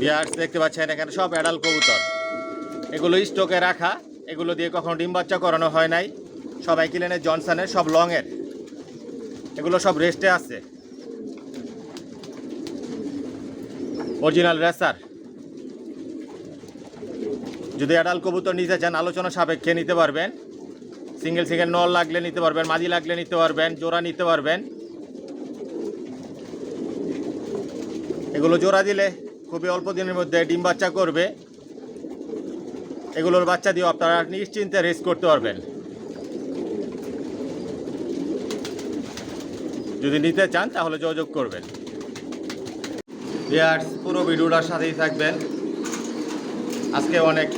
বিয়ার্স দেখতে পাচ্ছেন এখানে সব অ্যাডাল কবুতর। এগুলো স্টকে রাখা, এগুলো দিয়ে কখনো ডিম বাচ্চা করানো হয় নাই। সব একই লেনের জনসনের সব লংয়ের এগুলো সব রেস্টে আছে। অরিজিনাল রেসার যদি অ্যাডাল কবুতর নিতে চান, আলোচনা সাপেক্ষে নিতে পারবেন। সিঙ্গেল সিঙ্গেল নল লাগলে নিতে পারবেন মাদি লাগলে নিতে পারবেন, জোড়া নিতে পারবেন। এগুলো জোড়া দিলে খুবই অল্প দিনের মধ্যে ডিম বাচ্চা করবে। এগুলোর বাচ্চা দিয়েও আপনারা নিশ্চিন্তে রেস করতে পারবেন। যদি নিতে চান, তাহলে যোগাযোগ করবেন। বিয়ার্স পুরো ভিডিওটার সাথেই থাকবেন। আজকে অনেক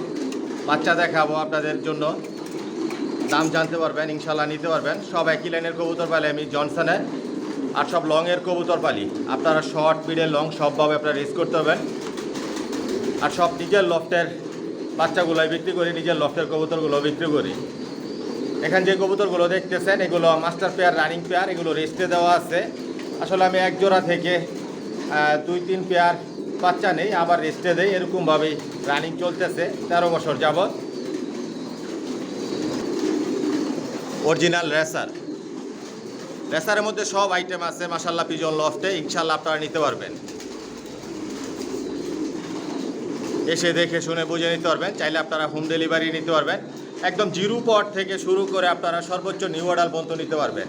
বাচ্চা দেখাবো আপনাদের জন্য। দাম জানতে পারবেন ইনশাল্লাহ নিতে পারবেন। সব একই লাইনের কবুতর পালি আমি জনসনের। আর সব লংয়ের কবুতর পালি। আপনারা শর্ট মিডের লং সবভাবে আপনারা রেস করতে পারবেন। আর সব নিজের লফটের বাচ্চাগুলোই বিক্রি করি, নিজের লফটের কবুতরগুলো বিক্রি করি। এখানে যে কবুতরগুলো দেখতেছেন, এগুলো মাস্টার পেয়ার রানিং পেয়ার এগুলো রেস্টে দেওয়া আছে। আসলে আমি এক জোড়া থেকে দুই, তিন পেয়ার বাচ্চা নেই, আবার রেস্টে দেই। এরকমভাবেই রানিং চলতেছে, তেরো বছর যাবত অরিজিনাল রেসার রেসারের মধ্যে সব আইটেম আছে মাসাল্লাহ পিজন লফটে ইনশাল্লাহ আপনারা নিতে পারবেন। এসে দেখে শুনে বুঝে নিতে পারবেন, চাইলে আপনারা হোম ডেলিভারি নিতে পারবেন। একদম জিরো পট থেকে শুরু করে আপনারা সর্বোচ্চ নিউ অর্ডার পর্যন্ত নিতে পারবেন।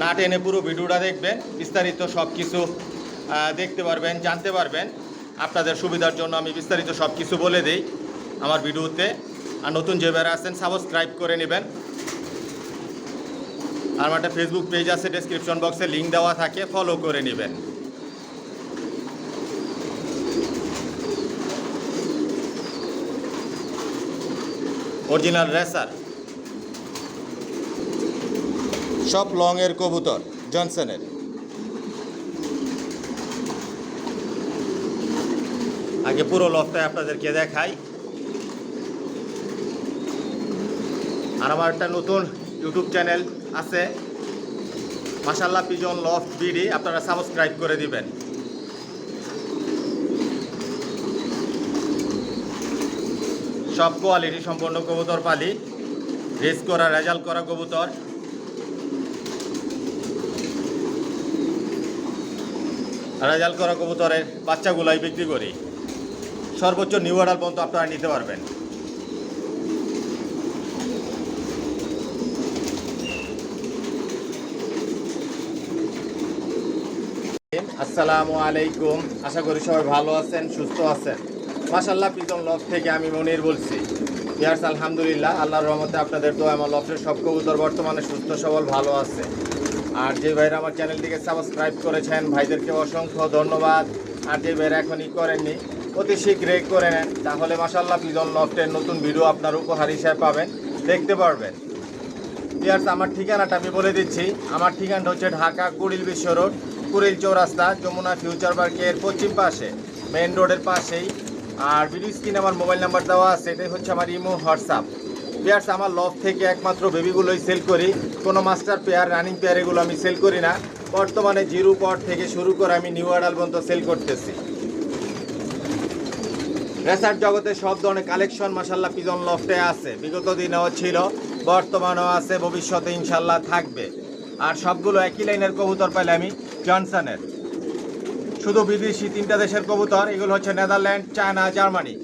না টেনে পুরো ভিডিওটা দেখবেন, বিস্তারিত সব কিছু দেখতে পারবেন, জানতে পারবেন। আপনাদের সুবিধার জন্য আমি বিস্তারিত সব কিছু বলে দিই আমার ভিডিওতে। আর নতুন যে বেড়া আছেন সাবস্ক্রাইব করে নেবেন। আর আমার একটা ফেসবুক পেজ আছে ডেসক্রিপশন বক্সে লিঙ্ক দেওয়া থাকে ফলো করে নেবেন। অরিজিনাল রেসার সব লং এর কবুতর জনসনের আগে পুরো লফটায় আপনাদেরকে দেখাই। আর আমার একটা নতুন ইউটিউব চ্যানেল আছে। মাসাল্লাহ পিজন লফট বিডি, আপনারা সাবস্ক্রাইব করে দিবেন। সব কোয়ালিটি সম্পন্ন কবুতর পালি রেস করা রেজাল্ট করা কবুতর। রেজাল্ট করা কবুতরের বাচ্চাগুলাই বিক্রি করি। সর্বোচ্চ নিউ অর্ডার পর্যন্ত আপনারা নিতে পারবেন। আসসালামু আলাইকুম। আশা করি সবাই ভালো আছেন, সুস্থ আছেন। মাসাল্লাহ প্রীতম লফ থেকে আমি মনির বলছি। ইয়ার্স, আলহামদুলিল্লাহ, আল্লাহর রহমতে আপনাদের তো আমার লফের সব কবুতর বর্তমানে সুস্থ, সবল, ভালো আছে। আর যে ভাইরা আমার চ্যানেলটিকে সাবস্ক্রাইব করেছেন, ভাইদেরকে অসংখ্য ধন্যবাদ। আর যে ভাইরা এখনই করেননি, অতি শীঘ্রই করে নেন। তাহলে মাসাল্লাহ পিজন লফটের নতুন ভিডিও আপনার উপহার হিসেবে পাবেন। দেখতে পারবেন। ইয়ার্স, আমার ঠিকানাটা আমি বলে দিচ্ছি। আমার ঠিকানাটা হচ্ছে ঢাকা, কুড়িল বিশ্ব রোড কুড়িল চৌরাস্তা যমুনা ফিউচার পার্কের পশ্চিম পাশে মেন রোডের পাশেই। আর ভিডিও স্ক্রিনে আমার মোবাইল নাম্বার দেওয়া আছে, এটাই হচ্ছে আমার ইমো, হোয়াটসঅ্যাপ। পেয়ার্স আমার লফ থেকে একমাত্র বেবিগুলোই সেল করি। কোনো মাস্টার পেয়ার রানিং পেয়ার এগুলো আমি সেল করি না। বর্তমানে জিরো পট থেকে শুরু করে আমি নিউ আডাল পর্যন্ত সেল করতেছি। রেসার জগতে সব ধরনের কালেকশন মাসাল্লাহ পিজন লফটে আছে। বিগত দিনেও ছিল, বর্তমানেও আছে, ভবিষ্যতে ইনশাল্লাহ থাকবে। আর সবগুলো একই লাইনের কবুতর পাইলে আমি জনসনের। শুধু বিদেশি তিনটা দেশের কবুতর, এগুলো হচ্ছে নেদারল্যান্ড, চায়না, জার্মানি।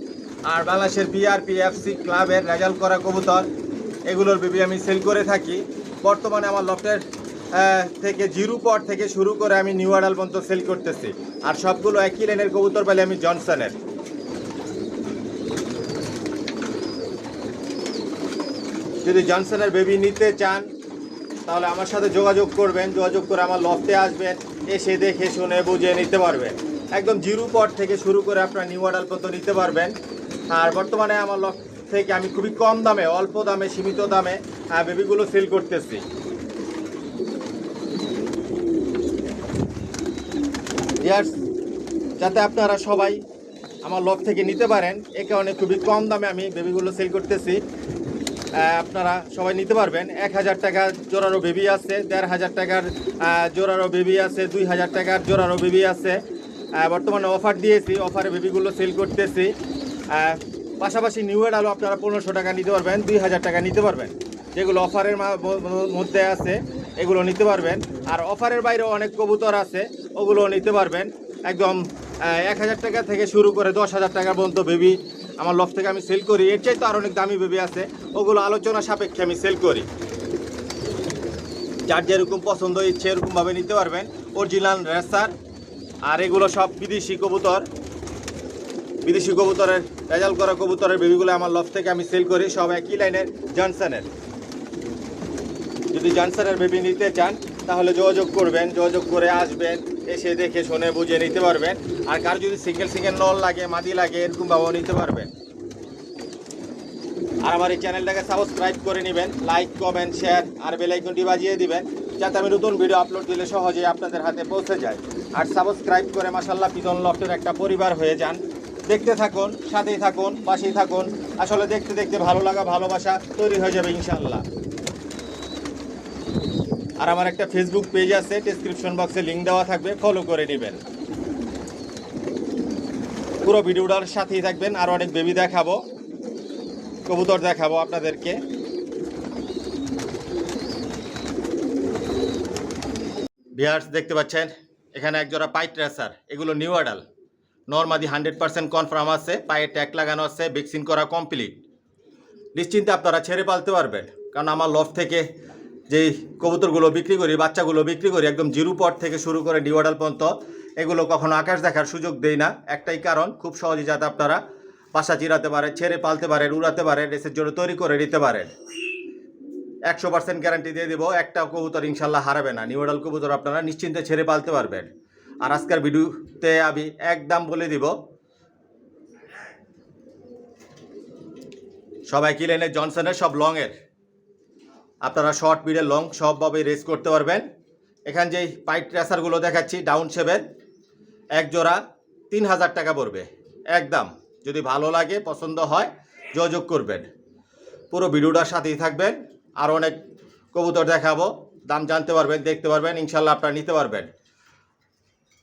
আর বাংলাদেশের বিআরপি এফসি ক্লাবের রেজাল্ট করা কবুতর, এগুলোর বিবি আমি সেল করে থাকি। বর্তমানে আমার লফটের থেকে জিরো পট থেকে শুরু করে আমি নিউ আডাল পর্যন্ত সেল করতেছি। আর সবগুলো একই লাইনের কবুতর পাইলে আমি জনসনের। যদি জনসনের বেবি নিতে চান, তাহলে আমার সাথে যোগাযোগ করবেন। যোগাযোগ করে আমার লফটে আসবেন। এসে দেখে শুনে বুঝে নিতে পারবেন। একদম জিরো পট থেকে শুরু করে আপনার নিউ অর্ডার পর্যন্ত নিতে পারবেন। আর বর্তমানে আমার লফট থেকে আমি খুবই কম দামে, অল্প দামে, সীমিত দামে বেবিগুলো সেল করতেছি। যাতে আপনারা সবাই আমার লক থেকে নিতে পারেন, এ কারণে খুবই কম দামে আমি বেবিগুলো সেল করতেছি। আপনারা সবাই নিতে পারবেন। এক হাজার টাকা জোড়ারও বেবি আছে, দেড় হাজার টাকার জোড়ারও বেবি আছে, দুই হাজার টাকার জোড়ারও বেবি আছে। বর্তমানে অফার দিয়েছি, অফারে বেবিগুলো সেল করতেছি। পাশাপাশি নিউ আলু আপনারা পনেরোশো টাকা নিতে পারবেন, দুই হাজার টাকা নিতে পারবেন। যেগুলো অফারের মধ্যে আছে, এগুলো নিতে পারবেন। আর অফারের বাইরেও অনেক কবুতর আছে ওগুলো নিতে পারবেন। একদম এক হাজার টাকা থেকে শুরু করে দশ হাজার টাকা পর্যন্ত বেবি আমার লফ থেকে আমি সেল করি, এর চাইতে আর অনেক দামি বেবি আছে, ওগুলো আলোচনা সাপেক্ষে আমি সেল করি। যার যেরকম পছন্দ ইচ্ছে এরকমভাবে নিতে পারবেন। অরিজিনাল রেসার আর এগুলো সব বিদেশি কবুতর। বিদেশি কবুতরের রেজাল্ট করা কবুতরের বেবিগুলো আমার লফ থেকে আমি সেল করি, সব একই লাইনের জনসনের যদি জনসনের বেবি নিতে চান, তাহলে যোগাযোগ করবেন, যোগাযোগ করে আসবেন। এসে দেখে শুনে বুঝে নিতে পারবেন। আর কার যদি সিঙ্গেল সিঙ্গেল নল লাগে, মাদি লাগে এরকমভাবেও নিতে পারবেন। আর আমার এই চ্যানেলটাকে সাবস্ক্রাইব করে নেবেন লাইক কমেন্ট শেয়ার আর বেল আইকনটি বাজিয়ে দিবেন, যাতে আমি নতুন ভিডিও আপলোড দিলে সহজেই আপনাদের হাতে পৌঁছে যায়। আর সাবস্ক্রাইব করে মাসাল্লাহ পিতন লফটের একটা পরিবার হয়ে যান। দেখতে থাকুন, সাথেই থাকুন, পাশেই থাকুন। আসলে দেখতে দেখতে ভালো লাগা, ভালোবাসা তৈরি হয়ে যাবে ইনশাল্লাহ আর আমার একটা ফেসবুক পেজ আছে ডেসক্রিপশন বক্সে লিঙ্ক দেওয়া থাকবে ফলো করে নেবেন। পুরো ভিডিওটার সাথেই থাকবেন, আর অনেক বেবি দেখাবো, কবুতর দেখাবো আপনাদেরকে। বিয়ার্স দেখতে পাচ্ছেন, এখানে একজোড়া পাইট রেসার এগুলো নিউ আডাল নর্মাদি হান্ড্রেড পার্সেন্ট কনফার্ম আছে পায়ে ট্যাগ লাগানো আছে ভ্যাকসিন করা কমপ্লিট নিশ্চিন্তে আপনারা ছেড়ে পালতে পারবেন, কারণ আমার লফ থেকে যেই কবুতরগুলো বিক্রি করি, বাচ্চাগুলো বিক্রি করি, একদম জিরো পট থেকে শুরু করে ডিওয়াডাল পর্যন্ত, এগুলো কখনো আকাশ দেখার সুযোগ দেই না। একটাই কারণ, খুব সহজে যাতে আপনারা বাসা চিরাতে পারেন, ছেড়ে পালতে পারেন, উড়াতে পারেন, রেসের জন্য তৈরি করে নিতে পারেন। একশো পার্সেন্ট গ্যারান্টি দিয়ে দেবো, একটা কবুতর ইনশাল্লাহ হারাবে না। নিউডাল কবুতর আপনারা নিশ্চিন্তে ছেড়ে পালতে পারবেন। আর আজকের ভিডিওতে আমি একদম বলে দিব। সবাই কিলেনের জনসনের? সব লংয়ের। আপনারা শর্ট মিডের লং সবভাবে রেস করতে পারবেন। এখান যেই পাইট রেসারগুলো দেখাচ্ছি ডাউন সেভেন এক জোড়া তিন হাজার টাকা পড়বে। একদম, যদি ভালো লাগে, পছন্দ হয়, যোগাযোগ করবেন। পুরো ভিডিওটার সাথেই থাকবেন। আর অনেক কবুতর দেখাবো। দাম জানতে পারবেন, দেখতে পারবেন ইনশাল্লাহ আপনারা নিতে পারবেন।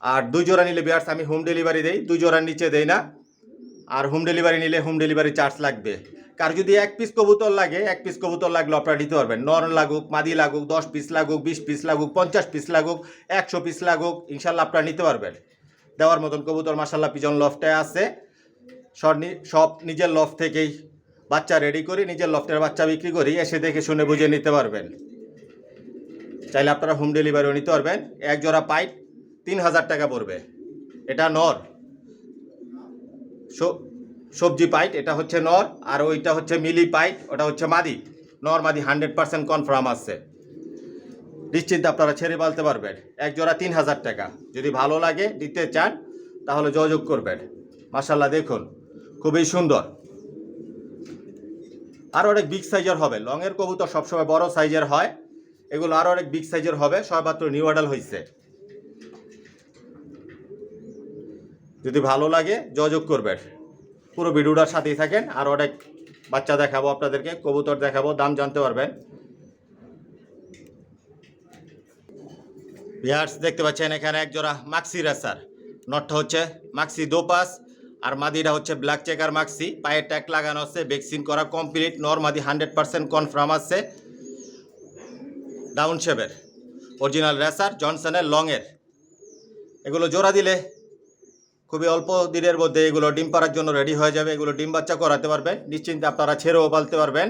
আর দুই জোড়া নিলে বিয়ার্স আমি হোম ডেলিভারি দেই, দুই জোড়ার নিচে দেই না। আর হোম ডেলিভারি নিলে হোম ডেলিভারি চার্জ লাগবে। কার যদি এক পিস কবুতর লাগে, এক পিস কবুতর লাগলে আপনারা নিতে পারবেন। নর লাগুক, মাদি লাগুক, দশ পিস লাগুক, বিশ পিস লাগুক, পঞ্চাশ পিস লাগুক, একশো পিস লাগুক, ইনশাল্লাহ আপনারা নিতে পারবেন। দেওয়ার মতন কবুতর মাসাল্লাহ পিজন লফটায় আছে। সব নিজের লফ থেকেই বাচ্চা রেডি করি, নিজের লফটের বাচ্চা বিক্রি করি, এসে দেখে শুনে বুঝে নিতে পারবেন। চাইলে আপনারা হোম ডেলিভারিও নিতে পারবেন। এক জোড়া পাইপ তিন হাজার টাকা পড়বে। এটা নর। সব- সবজি পাইট, এটা হচ্ছে নর, আর ওইটা হচ্ছে মিলি পাইট, ওটা হচ্ছে মাদি। নর, মাদি হান্ড্রেড পার্সেন্ট কনফার্ম আছে। নিশ্চিন্তে আপনারা ছেড়ে পালতে পারবেন। এক জোড়া তিন হাজার টাকা। যদি ভালো লাগে দিতে চান, তাহলে যোগাযোগ করবেন। মাসাল্লাহ দেখুন, খুবই সুন্দর। আরও অনেক বিগ সাইজের হবে। লংয়ের কবুতর সবসময় বড় সাইজের হয়। এগুলো আরও অনেক বিগ সাইজের হবে। সবেমাত্র নিউ অর্ডার হয়েছে যদি ভালো লাগে, যোগাযোগ করবেন। পুরো ভিডিওটার সাথেই থাকেন আর অনেক বাচ্চা দেখাবো আপনাদেরকে, কবুতর দেখাবো, দাম জানতে পারবেন। বিহার্স দেখতে পাচ্ছেন এখানে এক জোড়া মাক্সি রেসার নটটা হচ্ছে মাক্সি দোপাস আর মাদিটা হচ্ছে ব্ল্যাক চেকার মাক্সি পায়ে ট্যাক লাগানো আছে ভ্যাকসিন করা কমপ্লিট নর মাদি হান্ড্রেড পার্সেন্ট কনফার্ম আছে। ডাউন শেপের অরিজিনাল রেসার জনসনের লংয়ের এগুলো জোড়া দিলে খুবই অল্প দিনের মধ্যে এগুলো ডিম পাড়ার জন্য রেডি হয়ে যাবে। এগুলো ডিম বাচ্চা করাতে পারবেন। নিশ্চিন্তে আপনারা ছেড়েও পালতে পারবেন।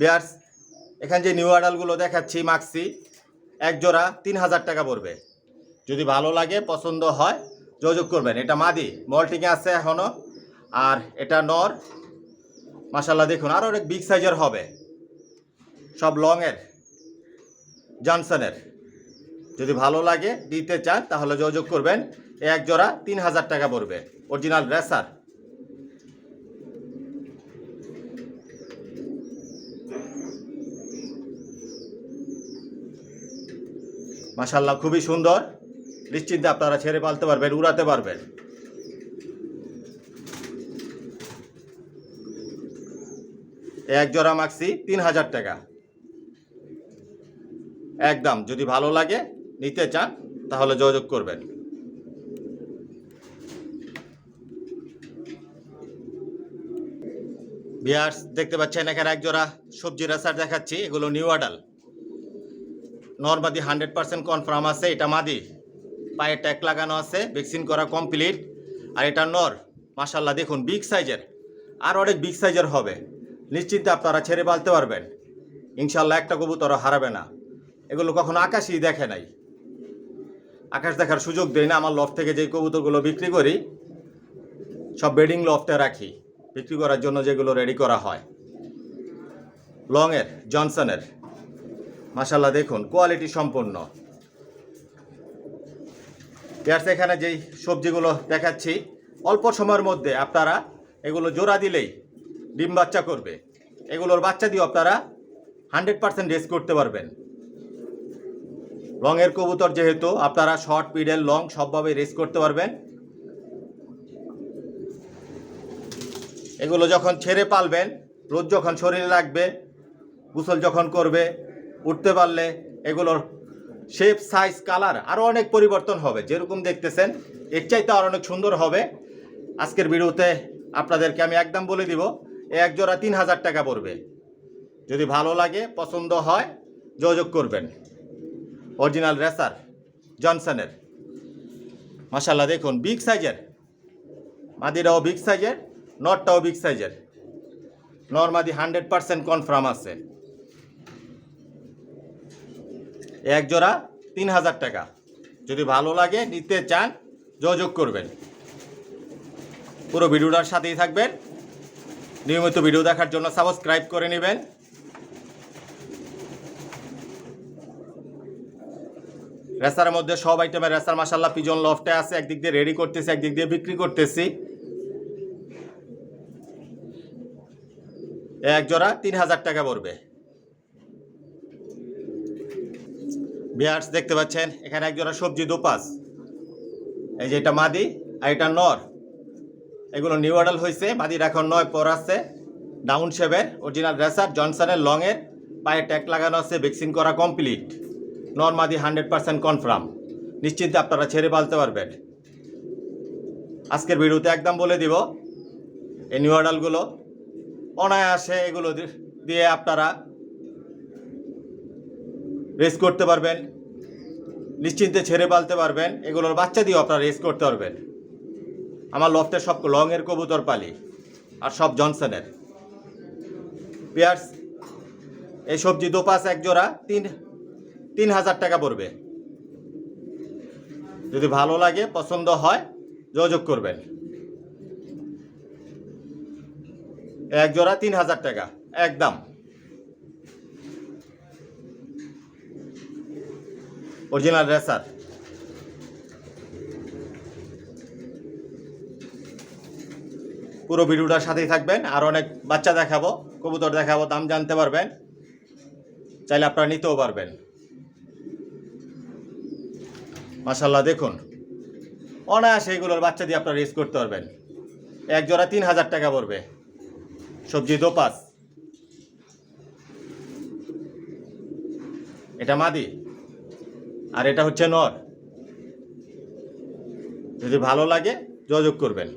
বিয়ার্স, এখানে যে নিউ আডালগুলো দেখাচ্ছি, মাক্সি এক জোড়া তিন হাজার টাকা পড়বে। যদি ভালো লাগে, পছন্দ হয়, যোগাযোগ করবেন। এটা মাদি মল্টিংয়ে আছে এখনও আর এটা নর। মাসাল্লাহ দেখুন আরও অনেক বিগ সাইজের হবে। সব লংয়ের জনসনের। যদি ভালো লাগে, দিতে চান, তাহলে যোগাযোগ করবেন। এক জোড়া তিন হাজার টাকা পড়বে। অরিজিনাল ব্রেসার মাসাল্লাহ খুবই সুন্দর। নিশ্চিন্তে আপনারা ছেড়ে পালতে পারবেন, উড়াতে পারবেন। এক জোড়া মাক্সি তিন হাজার টাকা। একদম, যদি ভালো লাগে, নিতে চান, তাহলে যোগাযোগ করবেন। বিয়ার্স, দেখতে পাচ্ছেন এখানে এক জোড়া সবজি রাসার দেখাচ্ছি, এগুলো নিউ আডাল নর্মাদি হান্ড্রেড পার্সেন্ট কনফার্ম আছে, এটা মাদি। পায়ে ট্যাগ লাগানো আছে, ভ্যাকসিন করা কমপ্লিট, আর এটা নর। মাসাল্লাহ দেখুন, বিগ সাইজের, আর অনেক বিগ সাইজের হবে। নিশ্চিন্তে আপনারা ছেড়ে পালতে পারবেন। ইনশাল্লাহ একটা কবুতর হারাবে না। এগুলো কখনো আকাশই দেখে নাই। আকাশ দেখার সুযোগ দেয় না, আমার লফট থেকে যে কবুতরগুলো বিক্রি করি, সব বেডিং লফটে রাখি। বিক্রি করার জন্য যেগুলো রেডি করা হয়। লংয়ের জনসনের মাসাল্লাহ দেখুন কোয়ালিটি সম্পন্ন পেঁয়াজ এখানে যেই সবজিগুলো দেখাচ্ছি, অল্প সময়ের মধ্যে আপনারা এগুলো জোড়া দিলেই ডিম বাচ্চা করবে। এগুলোর বাচ্চা দিয়ে আপনারা হান্ড্রেড পার্সেন্ট রেস করতে পারবেন। লংয়ের কবুতর যেহেতু, আপনারা শর্ট পিডেল লং সবভাবে রেস করতে পারবেন। এগুলো যখন ছেড়ে পালবেন রোদ যখন শরীরে লাগবে, গোসল যখন করবে, উঠতে পারলে এগুলোর শেপ সাইজ কালার আরও অনেক পরিবর্তন হবে। যেরকম দেখতেছেন, এর চাইতে আর অনেক সুন্দর হবে। আজকের ভিডিওতে আপনাদেরকে আমি একদম বলে দিব এক জোড়া তিন হাজার টাকা পড়বে। যদি ভালো লাগে, পছন্দ হয়, যোগাযোগ করবেন। অরিজিনাল রেসার জনসনের। মাসাল্লাহ দেখুন বিগ সাইজের মাদিরাও বিগ সাইজের নটটাও বিগ সাইজের নর্মাদি হান্ড্রেড পার্সেন্ট কনফার্ম আছে। এক জোড়া তিন হাজার টাকা। যদি ভালো লাগে, নিতে চান, যোগাযোগ করবেন। পুরো ভিডিওটার সাথেই থাকবেন। নিয়মিত ভিডিও দেখার জন্য সাবস্ক্রাইব করে নেবেন। রেসার মধ্যে সব আইটেমের রেসার মাসাল্লাহ পিজন লফটে আছে, একদিক দিয়ে রেডি করতেছি, একদিক দিয়ে বিক্রি করতেছি। এক জোড়া তিন হাজার টাকা পড়বে। বিয়ার্স, দেখতে পাচ্ছেন, এখানে এক জোড়া সবজি দোপাস। এই যে এটা মাদি আর এটা নর। এগুলো নিউ অর্ডার হয়েছে মাদির এখন নয় পর আছে। ডাউন শেভের অরিজিনাল রেসার, জনসনের, লংয়ের। পায়ে ট্যাগ লাগানো আছে ভ্যাকসিন করা কমপ্লিট নর মাদি হান্ড্রেড পার্সেন্ট কনফার্ম। নিশ্চিন্তে আপনারা ছেড়ে পালতে পারবেন। আজকের ভিডিওতে একদম বলে দিব, এই নিউ অর্ডারগুলো অনায়াসে এগুলো দিয়ে আপনারা রেস করতে পারবেন, নিশ্চিন্তে ছেড়ে পালতে পারবেন, এগুলোর বাচ্চা দিয়েও আপনারা রেস করতে পারবেন। আমার লফটের সব লংয়ের কবুতর পালি, আর সব জনসনের পিয়ার্স এই সবজি দোপাস এক জোড়া তিন তিন হাজার টাকা পড়বে। যদি ভালো লাগে, পছন্দ হয়, যোগাযোগ করবেন। এক জোড়া তিন হাজার টাকা, একদম। অরিজিনাল রেসার পুরো ভিডিওটার সাথেই থাকবেন, আর অনেক বাচ্চা দেখাবো, কবুতর দেখাবো, দাম জানতে পারবেন। চাইলে আপনারা নিতেও পারবেন। মাসাল্লাহ দেখুন। অনায়াসে এগুলোর বাচ্চা দিয়ে আপনারা রেস করতে পারবেন। এক জোড়া তিন হাজার টাকা পড়বে। সবজি দোপাস। এটা মাদি। আর এটা হচ্ছে নর। যদি ভালো লাগে, যোগাযোগ করবেন।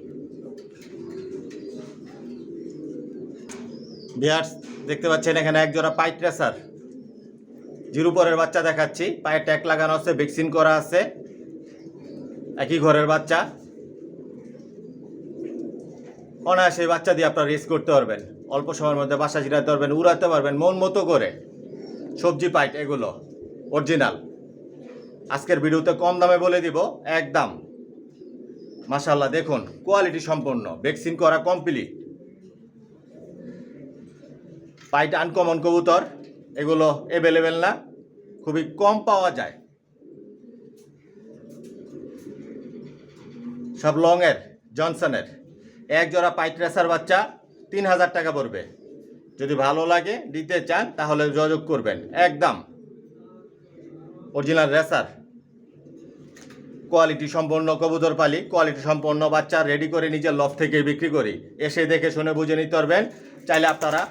বিহার্স, দেখতে পাচ্ছেন এখানে এক জোড়া পাইট রেসার জিরো পরের বাচ্চা দেখাচ্ছি। পায়ে ট্যাগ লাগানো আছে, ভ্যাকসিন করা আছে। একই ঘরের বাচ্চা। অনায়াসে বাচ্চা দিয়ে আপনারা রেস করতে পারবেন। অল্প সময়ের মধ্যে বাসা জিরাতে পারবেন, উড়াতে পারবেন, মন মতো করে। সবজি পাইট এগুলো অরিজিনাল আজকের ভিডিওতে কম দামে বলে দিব, একদম। মাশাল্লাহ দেখুন কোয়ালিটি সম্পন্ন, ভ্যাকসিন করা কমপ্লিট পাইট আনকমন কবুতর। এগুলো অ্যাভেলেবেল না, খুবই কম পাওয়া যায়। সব লংয়ের, জনসনের। এক জোড়া পাইট রেসার বাচ্চা তিন হাজার টাকা পড়বে। যদি ভালো লাগে দিতে চান, তাহলে যোগাযোগ করবেন। একদম। Original racer. কোয়ালিটি সম্পন্ন কবুতর পালি কোয়ালিটি সম্পন্ন বাচ্চা রেডি করে নিজের লফ থেকে বিক্রি করি। এসে দেখে শুনে বুঝে নিতে পারবেন। চাইলে আপনারা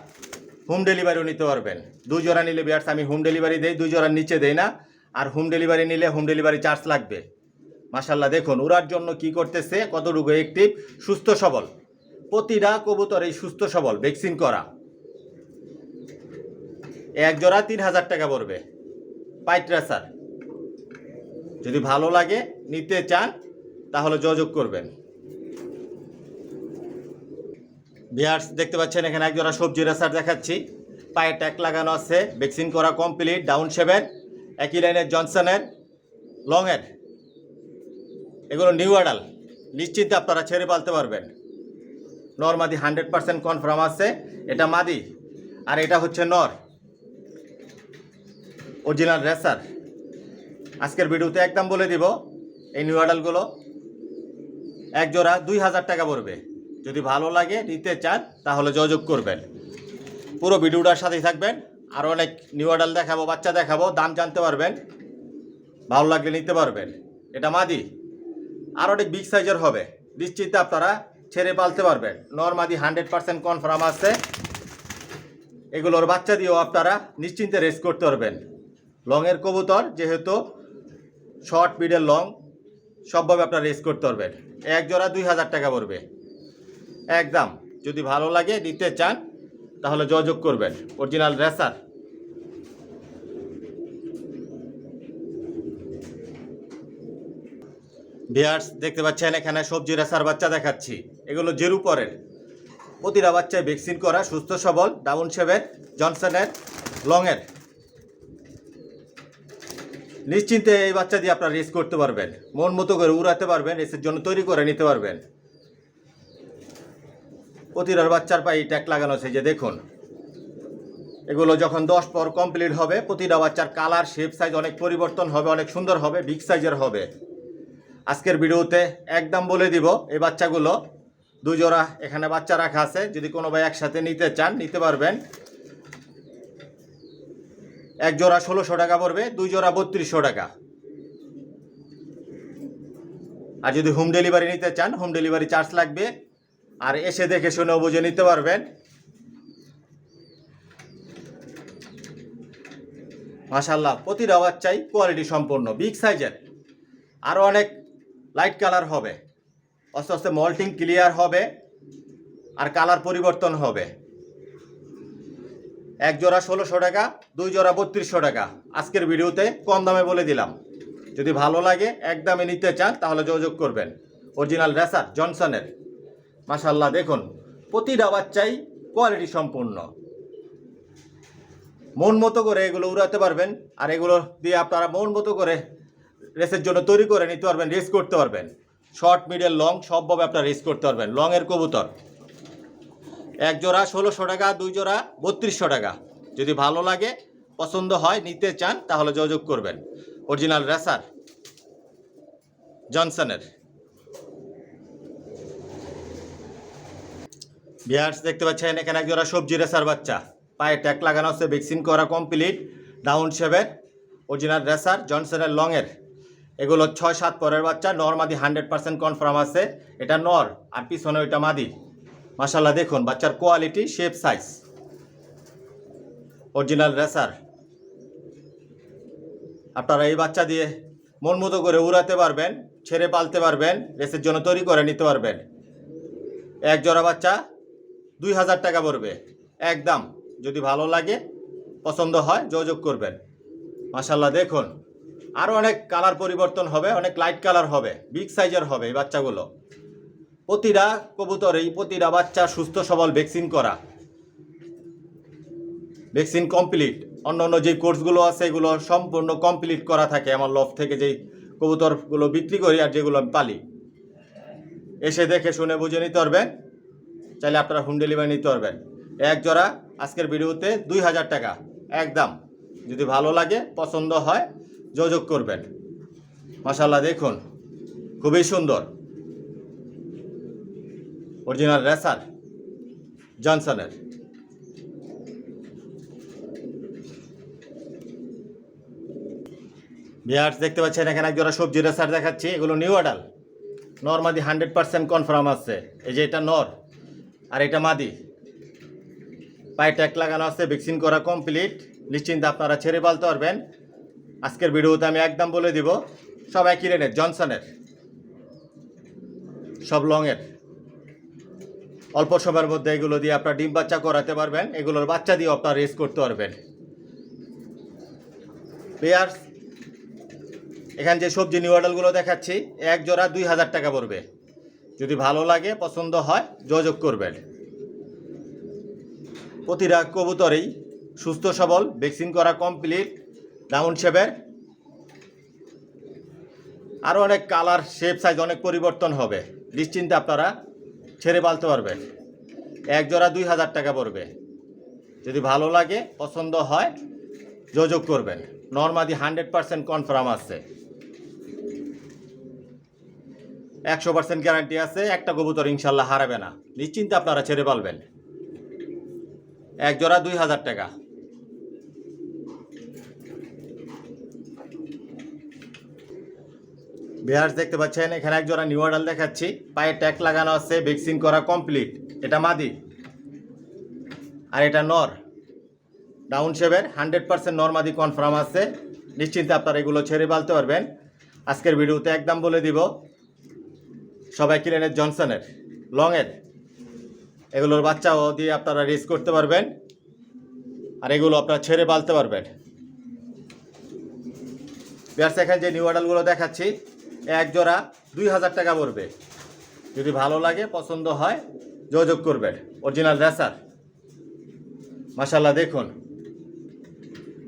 হোম ডেলিভারিও নিতে পারবেন। দুই জোড়া নিলে বিয়ার্স আমি হোম ডেলিভারি দেই, দুই জোড়ার নিচে দেই না। আর হোম ডেলিভারি নিলে হোম ডেলিভারি চার্জ লাগবে। মাসাল্লাহ দেখুন ওরার জন্য কি করতেছে, কতটুকু অ্যাক্টিভ সুস্থ সবল। প্রতিটা কবুতর এই সুস্থ সবল ভ্যাকসিন করা। এক জোড়া তিন হাজার টাকা পড়বে। পাইট্রা স্যার যদি ভালো লাগে, নিতে চান, তাহলে যোগাযোগ করবেন। বিয়ার্স দেখতে পাচ্ছেন, এখানে এক জোড়া সবজি রেসার দেখাচ্ছি। পায়ে ট্যাক লাগানো আছে, ভ্যাকসিন করা কমপ্লিট, ডাউন শেভের একই লাইনের জনসনের লংয়ের এগুলো নিউ আডাল নিশ্চিন্তে আপনারা ছেড়ে পালতে পারবেন। নর মাদি হান্ড্রেড পার্সেন্ট কনফার্ম আছে, এটা মাদি, আর এটা হচ্ছে নর। Original racer. আজকের ভিডিওতে একদম বলে দিব, এই নিউ আডালগুলো এক জোড়া দুই হাজার টাকা পড়বে। যদি ভালো লাগে নিতে চান, তাহলে যোগাযোগ করবেন। পুরো ভিডিওটার সাথেই থাকবেন। আর অনেক নিউ আডাল দেখাবো, বাচ্চা দেখাবো, দাম জানতে পারবেন। ভালো লাগলে নিতে পারবেন। এটা মাদি। আর অনেক বিগ সাইজের হবে। নিশ্চিত আপনারা ছেড়ে পালতে পারবেন। নর্মাদি হান্ড্রেড পার্সেন্ট কনফার্ম আছে। এগুলোর বাচ্চা দিয়েও আপনারা নিশ্চিন্তে রেস্ট করতে পারবেন। লংয়ের কবুতর, যেহেতু শর্ট মিডেল লং সবভাবে আপনারা রেস করতে পারবেন। এক জোড়া দুই হাজার টাকা পড়বে। একদম যদি ভালো লাগে নিতে চান, তাহলে যোগাযোগ করবেন। অরিজিনাল রেসার বিয়ার্স দেখতে পাচ্ছেন, এখানে সবজি রেসার বাচ্চা দেখাচ্ছি। এগুলো জেরু পরের। প্রতিটা বাচ্চায় ভ্যাকসিন করা, সুস্থ, সবল ডাউন শেভের জনসনের, লংয়ের। নিশ্চিন্তে এই বাচ্চা দিয়ে আপনারা রেস করতে পারবেন। মন মতো করে উড়াতে পারবেন রেসের জন্য তৈরি করে নিতে পারবেন। প্রতিটার বাচ্চার পায়ে ট্যাক লাগানো আছে যে দেখুন। এগুলো যখন দশ পর কমপ্লিট হবে, প্রতিটা বাচ্চার কালার শেপ সাইজ অনেক পরিবর্তন হবে, অনেক সুন্দর হবে বিগ সাইজের হবে। আজকের ভিডিওতে একদম বলে দিব, এই বাচ্চাগুলো দুজোড়া এখানে বাচ্চা রাখা আছে, যদি কোনো ভাই একসাথে নিতে চান, নিতে পারবেন। এক জোড়া ষোলোশো টাকা পড়বে দুই জোড়া বত্রিশশো টাকা। আর যদি হোম ডেলিভারি নিতে চান হোম ডেলিভারি চার্জ লাগবে আর এসে দেখে শুনে বুঝে নিতে পারবেন। মাশাল্লাহ প্রতিটা বাচ্চাই কোয়ালিটি সম্পন্ন বিগ সাইজের আরও অনেক লাইট কালার হবে। আস্তে আস্তে মল্টিং ক্লিয়ার হবে আর কালার পরিবর্তন হবে। এক জোড়া ষোলোশো টাকা, দুই জোড়া বত্রিশশো টাকা। আজকের ভিডিওতে কম দামে বলে দিলাম। যদি ভালো লাগে, এক দামে নিতে চান, তাহলে যোগাযোগ করবেন। অরিজিনাল রেসার জনসনের মাশাল্লাহ দেখুন, প্রতিটা বাচ্চাই কোয়ালিটি সম্পূর্ণ। মন মতো করে এগুলো উড়াতে পারবেন, আর এগুলো দিয়ে আপনারা মন মতো করে রেসের জন্য তৈরি করে নিতে পারবেন, রেস করতে পারবেন। শর্ট মিডল লং, সবভাবে আপনারা রেস করতে পারবেন লংয়ের কবুতর। এক জোড়া ষোলোশো টাকা, দুই জোড়া বত্রিশশো টাকা। যদি ভালো লাগে, পছন্দ হয়, নিতে চান, তাহলে যোগাযোগ করবেন। অরিজিনাল রেসার জনসনের বিয়ার্স দেখতে পাচ্ছেন, এখানে এক জোড়া সবজি রেসার বাচ্চা। পায়ে ট্যাক লাগানো আছে, ভ্যাকসিন করা কমপ্লিট। ডাউন শেভের অরিজিনাল রেসার জনসনের লংয়ের এগুলো ছয়, সাত পরের বাচ্চা, নর মাদি হান্ড্রেড পার্সেন্ট কনফার্ম আছে। এটা নর, আর পিছনে ওইটা মাদি। মাসাল্লাহ দেখুন, বাচ্চার quality shape size original racer. আপনারা এই বাচ্চা দিয়ে মন মতো করে উড়াতে পারবেন, ছেড়ে পালতে পারবেন, রেসের জন্য তৈরি করে নিতে পারবেন। এক জোড়া বাচ্চা দুই হাজার টাকা পড়বে। একদম। যদি ভালো লাগে, পছন্দ হয়, যোগাযোগ করবেন। মাসাল্লাহ দেখুন। আরও অনেক কালার পরিবর্তন হবে, অনেক লাইট কালার হবে, বিগ সাইজের হবে এই বাচ্চাগুলো। প্রতিটা কবুতরেই প্রতিটা বাচ্চা সুস্থ, সবল ভ্যাকসিন করা। Vaccine complete. অন্য অন্য যে কোর্সগুলো আছে, এগুলো সম্পূর্ণ কমপ্লিট করা থাকে আমার লফ থেকে যেই কবুতরগুলো বিক্রি করি আর যেগুলো আমি পালি। এসে দেখে, শুনে, বুঝে নিতে পারবেন। চাইলে আপনারা হোম ডেলিভারি নিতে পারবেন। এক জোড়া আজকের ভিডিওতে দুই হাজার টাকা। একদম। যদি ভালো লাগে, পছন্দ হয়, যোগাযোগ করবেন। মাসাল্লাহ দেখুন। খুবই সুন্দর। Original racer, জনসনের। বিয়ার্স, দেখতে পাচ্ছেন এখানে এক জোড়া সবজি রেসার দেখাচ্ছি। এগুলো নিউ আডাল নর্মাদি হান্ড্রেড পার্সেন্ট কনফার্ম আছে। এই যে এটা নর। আর এটা মাদি। পায়ে ট্যাগ লাগানো আছে, ভ্যাকসিন করা কমপ্লিট নিশ্চিন্তে আপনারা ছেড়ে পালতে পারবেন। আজকের ভিডিওতে আমি একদম বলে দিব, সব একই রেনের জনসনের সব লংয়ের অল্প সময়ের মধ্যে এগুলো দিয়ে আপনার ডিম বাচ্চা করাতে পারবেন, এগুলোর বাচ্চা দিয়ে আপনার রেস করতে পারবেন। পেয়ার্স এখানে যে সবজি নিউ অর্ডারগুলো দেখাচ্ছি, এক জোড়া দুই হাজার টাকা পড়বে। যদি ভালো লাগে, পছন্দ হয়, যোগাযোগ করবেন। প্রতিটা কবুতরেই সুস্থ, সবল, ভ্যাকসিন করা কমপ্লিট ডাউন শেপের আরও অনেক কালার শেপ সাইজ অনেক পরিবর্তন হবে। নিশ্চিন্তে আপনারা ছেড়ে পালতে পারবেন। এক জোড়া দুই হাজার টাকা পড়বে। যদি ভালো লাগে, পছন্দ হয়, যোগাযোগ করবেন। নর্মাদি হান্ড্রেড পার্সেন্ট কনফার্ম আছে। একশো পার্সেন্ট গ্যারান্টি আছে, একটা কবুতর ইনশাল্লাহ হারাবে না। নিশ্চিন্তে আপনারা ছেড়ে পালবেন। এক জোড়া দুই হাজার টাকা। বিহার দেখতে পাচ্ছেন, এখানে এক জোড়া নিউ অর্ডার দেখাচ্ছি। পায়ে ট্যাগ লাগানো আছে ভ্যাকসিন করা কমপ্লিট এটা মাদি। আর এটা নর। ডাউন শেপের হান্ড্রেড পার্সেন্ট নর্মাদি কনফার্ম আছে। নিশ্চিন্তে আপনারা এগুলো ছেড়ে পালতে পারবেন। আজকের ভিডিওতে একদম বলে দিব সবাই কিনেনের জনসনের। লংয়ের। এগুলোর বাচ্চাও দিয়ে আপনারা রেস করতে পারবেন। আর এগুলো আপনারা ছেড়ে পালতে পারবেন। বিয়ার্স, এখানে যে নিউ অর্ডারগুলো দেখাচ্ছি এক জোড়া দুই হাজার টাকা পড়বে। যদি ভালো লাগে, পছন্দ হয়, যোগাযোগ করবেন। অরিজিনাল রেসার মাসাল্লাহ দেখুন।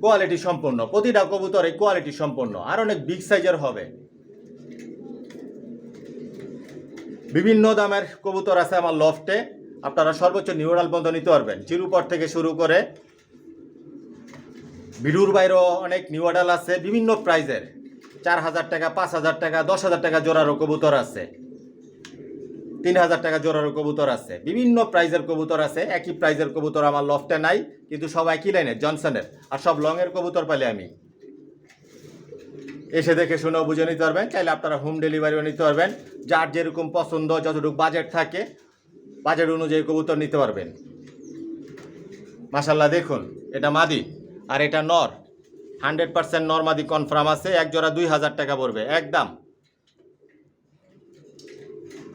কোয়ালিটি সম্পন্ন। প্রতিটা কবুতর কোয়ালিটি সম্পন্ন। আর অনেক বিগ সাইজের হবে। বিভিন্ন দামের কবুতর আছে আমার লফটে। আপনারা সর্বোচ্চ নিউরাল পর্যন্ত নিতে পারবেন। চিরুপর থেকে শুরু করে বিডুর বাইরেও অনেক নিউ অর্ডার আছে। বিভিন্ন প্রাইজের চার হাজার টাকা, পাঁচ হাজার টাকা, দশ হাজার টাকা জোড়ারও কবুতর আছে। তিন হাজার টাকা জোড়ারও কবুতর আছে। বিভিন্ন প্রাইজের কবুতর আছে। একই প্রাইজের কবুতর আমার লফটে নাই, কিন্তু সব একই লাইনের জনসনের আর সব লংয়ের কবুতর পালে আমি। এসে দেখে শুনেও বুঝে নিতে পারবেন। চাইলে আপনারা হোম ডেলিভারিও নিতে পারবেন। যার যেরকম পছন্দ, যতটুকু বাজেট থাকে বাজেট অনুযায়ী কবুতর নিতে পারবেন। মাসাল্লাহ দেখুন, এটা মাদি আর এটা নর। হান্ড্রেড পার্সেন্ট নর মাদি কনফার্ম আছে। এক জোড়া দুই হাজার টাকা পড়বে, একদম।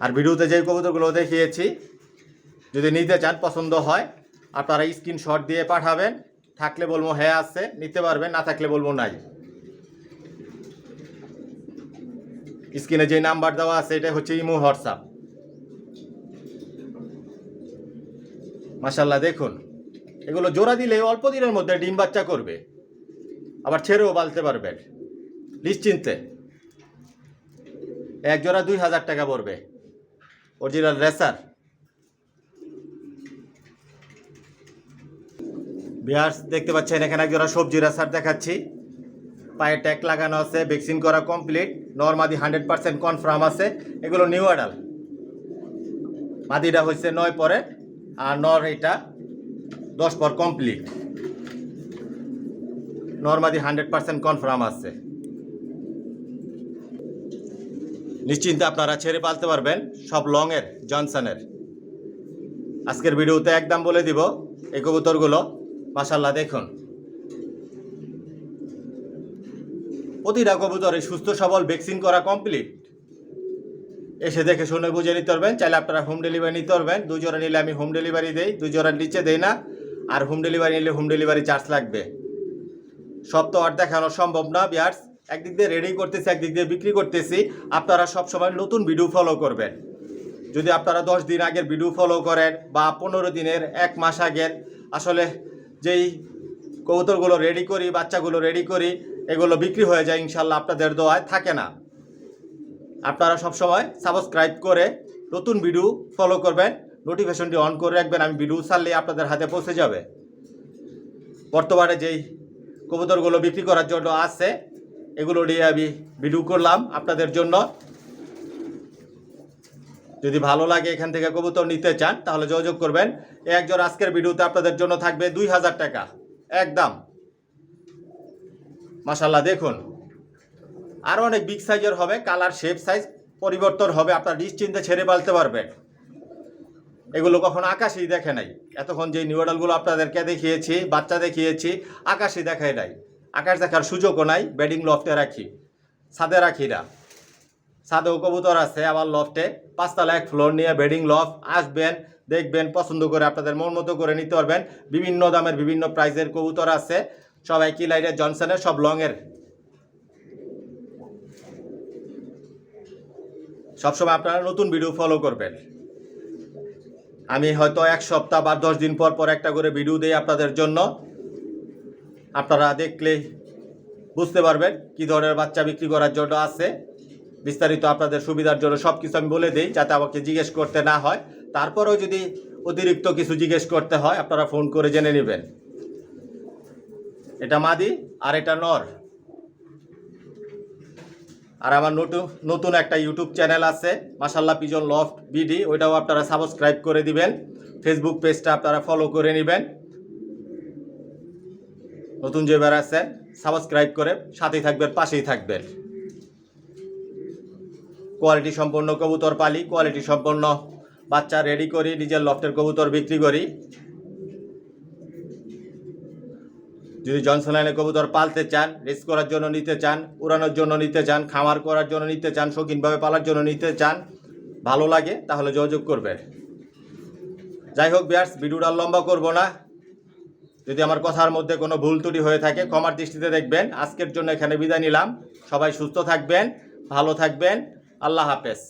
আর ভিডিওতে যে কবুতরগুলো দেখিয়েছি, যদি নিতে চান, পছন্দ হয়, আপনারা স্ক্রিনশট দিয়ে পাঠাবেন। থাকলে বলব হ্যাঁ আছে, নিতে পারবেন, না থাকলে বলব নাই। স্ক্রিনে যে নাম্বার দেওয়া আছে, এটা হচ্ছে ইমো, হোয়াটসঅ্যাপ। মাসাল্লাহ দেখুন। এগুলো জোড়া দিলে অল্প দিনের মধ্যে ডিম বাচ্চা করবে। আবার ছেড়েও বালতে পারবেন নিশ্চিন্তে। এক জোড়া দুই হাজার টাকা পড়বে। অরিজিনাল রেসার বিহার্স দেখতে পাচ্ছেন, এখানে এক জোড়া সবজি রেসার দেখাচ্ছি। পায়ে ট্যাগ লাগানো আছে, ভ্যাকসিন করা কমপ্লিট নর্মাদি হান্ড্রেড পার্সেন্ট কনফার্ম আছে। এগুলো নিউ অ্যাডাল মাদিটা হচ্ছে নয় পরে, আর নর এটা দশ পর কমপ্লিট নর্মাদি হান্ড্রেড পার্সেন্ট কনফার্ম আছে। নিশ্চিন্তে আপনারা ছেড়ে পালতে পারবেন, সব লংয়ের জনসনের। আজকের ভিডিওতে একদম বলে দিব, এই কবুতরগুলো মাসাল্লাহ দেখুন। প্রতিটা কবুতরে সুস্থ, সবল ভ্যাকসিন করা কমপ্লিট এসে দেখে শুনে বুঝে নিতে পারবেন, চাইলে আপনারা হোম ডেলিভারি নিতে পারবেন। দুই জোড়া নিলে আমি হোম ডেলিভারি দেই জোড়ার নিচে দেই না। আর হোম ডেলিভারি নিলে হোম ডেলিভারি চার্জ লাগবে। সব তো আর দেখানো সম্ভব না বিয়ার্স একদিক দিয়ে রেডি করতেছি, একদিক দিয়ে বিক্রি করতেছি। আপনারা সব সময় নতুন ভিডিও ফলো করবেন। যদি আপনারা দশ দিন আগের ভিডিও ফলো করেন বা পনেরো দিনের, এক মাস আগের, আসলে যেই কবুতরগুলো রেডি করি, বাচ্চাগুলো রেডি করি এগুলো বিক্রি হয়ে যায় ইনশাল্লাহ আপনাদের দোয়ায় থাকে না। আপনারা সবসময় সাবস্ক্রাইব করে নতুন ভিডিও ফলো করবেন নোটিফিকেশনটি অন করে রাখবেন, আমি ভিডিও ছাড়লে আপনাদের হাতে পৌঁছে যাবে। বর্তমানে যেই কবুতরগুলো বিক্রি করার জন্য আছে, এগুলো নিয়ে আমি ভিডিও করলাম আপনাদের জন্য। যদি ভালো লাগে এখান থেকে কবুতর নিতে চান, তাহলে যোগাযোগ করবেন। এক জোড়া আজকের ভিডিওতে আপনাদের জন্য থাকবে দুই হাজার টাকা, একদম। মাসাল্লাহ দেখুন। আরও অনেক বিগ সাইজের হবে কালার শেপ সাইজ পরিবর্তন হবে, আপনার নিশ্চিন্তে ছেড়ে পালতে পারবেন। এগুলো কখনো আকাশেই দেখে নাই। এতক্ষণ যে নিউডালগুলো আপনাদেরকে দেখিয়েছি, বাচ্চা দেখিয়েছি, আকাশই দেখায় নাই। আকাশ দেখার সুযোগও নাই বেডিং লফটে রাখি। ছাদে রাখি না। ছাদেও কবুতর আছে, আবার লফটে পাঁচতলা এক ফ্লোর নিয়ে বেডিং লফট আসবেন, দেখবেন, পছন্দ করে আপনাদের মন মতো করে নিতে পারবেন। বিভিন্ন দামের বিভিন্ন প্রাইজের কবুতর আছে। সবাই কি লাইটের জনসনের, সব লংয়ের। সবসময় আপনারা নতুন ভিডিও ফলো করবেন। আমি হয়তো এক সপ্তাহ বা দশ দিন পর পর একটা করে ভিডিও দিই আপনাদের জন্য। আপনারা দেখলে বুঝতে পারবেন কি ধরনের বাচ্চা বিক্রি করার জন্য আছে। বিস্তারিত আপনাদের সুবিধার জন্য সব কিছু আমি বলে দিই, যাতে আমাকে জিজ্ঞেস করতে না হয়। তারপরেও যদি অতিরিক্ত কিছু জিজ্ঞেস করতে হয়, আপনারা ফোন করে জেনে নেবেন। এটা মাদি আর এটা নর। আর আমার নতুন নতুন একটা ইউটিউব চ্যানেল আছে মাসাল্লাহ পিজন লফট বিডি ওইটাও আপনারা সাবস্ক্রাইব করে দিবেন। ফেসবুক পেজটা আপনারা ফলো করে নেবেন। নতুন যে বেড়াচ্ছে সাবস্ক্রাইব করে সাথেই থাকবেন, পাশেই থাকবেন। কোয়ালিটি সম্পন্ন কবুতর পালি কোয়ালিটি সম্পন্ন। বাচ্চা রেডি করি, নিজের লফটের কবুতর বিক্রি করি। যদি জনসন লাইনে কবুতর পালতে চান, রেস করার জন্য নিতে চান, উড়ানোর জন্য নিতে চান, খামার করার জন্য নিতে চান, শৌখিনভাবে পালার জন্য নিতে চান, ভালো লাগে, তাহলে যোগাযোগ করবেন। যাই হোক বিয়ার্স ভিডিওটা লম্বা করব না। যদি আমার কথার মধ্যে কোনো ভুল ত্রুটি হয়ে থাকে, ক্ষমার দৃষ্টিতে দেখবেন। আজকের জন্য এখানে বিদায় নিলাম। সবাই সুস্থ থাকবেন, ভালো থাকবেন। আল্লাহ হাফেজ।